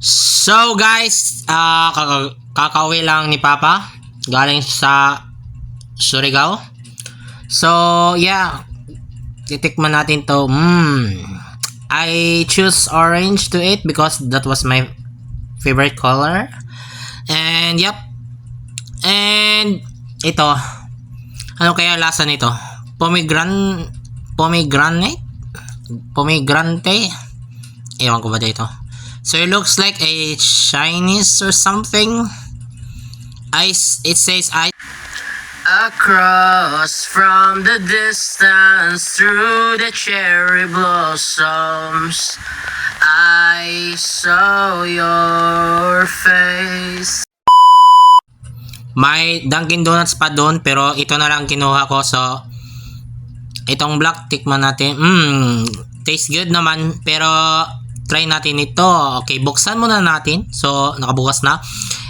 So guys, kaka- kakauwi lang ni Papa galing sa Surigao. So yeah, titikman natin to. Mm. I choose orange to eat because that was my favorite color. And yep. And ito. Ano kaya lasa nito? Pomegran pomegranate? Pomegranate? Ewan ko ba dito. So it looks like a Chinese or something. Ice. It says I. Across from the distance through the cherry blossoms, I saw your face. May Dunkin Donuts pa doon pero ito na lang kinuha ko so itong black tikman natin. Mmm, taste good naman pero try natin ito. Okay, buksan muna natin. So, nakabukas na.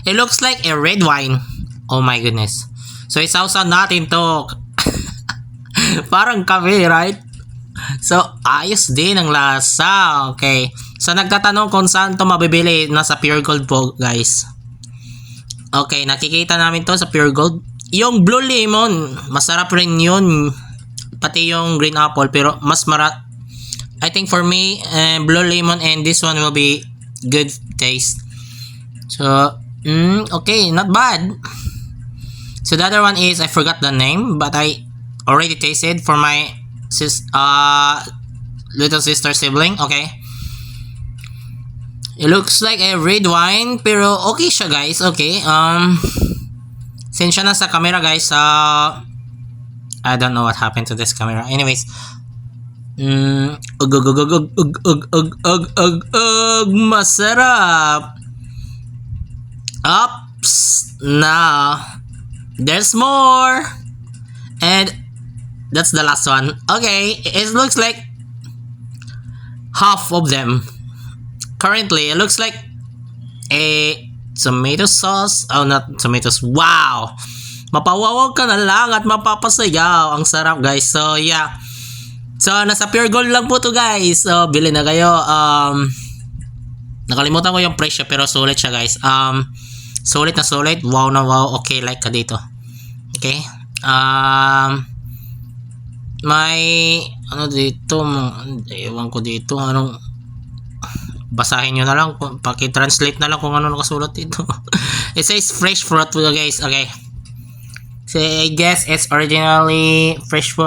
It looks like a red wine. Oh my goodness. So, isausaw natin to. Parang kami, right? So, ayos din ang lasa. Okay. So, nagtatanong kung saan to mabibili. Nasa Pure Gold po, guys. Okay, nakikita namin to sa Pure Gold. Yung Blue Lemon, masarap rin yun. Pati yung Green Apple, pero mas mara... I think for me, uh, Blue Lemon and this one will be good taste. So, mm, okay, not bad. So the other one is I forgot the name, but I already tasted for my sis uh little sister sibling. Okay. It looks like a red wine, pero okay siya guys. Okay. Um, since siya nasa camera guys, uh, I don't know what happened to this camera. Anyways, mm, ug ug ug ug ug ug ug ug ug ug masarap. Ups, now there's more, and that's the last one. Okay, it looks like half of them. Currently, it looks like a tomato sauce. Oh, not tomatoes. Wow! Mapawawag ka na lang at mapapasayaw. Ang sarap, guys. So, yeah. So, nasa pure gold lang po to guys. So, bili na kayo. Um, nakalimutan ko yung presyo pero sulit siya, guys. Um, sulit na sulit. Wow na wow. Okay, like ka dito. Okay. Um, may, ano dito, ewan ko dito, anong, basahin nyo na lang, paki-translate na lang kung ano nakasulat dito. It says fresh fruit guys, okay. So I guess it's originally fresh fruit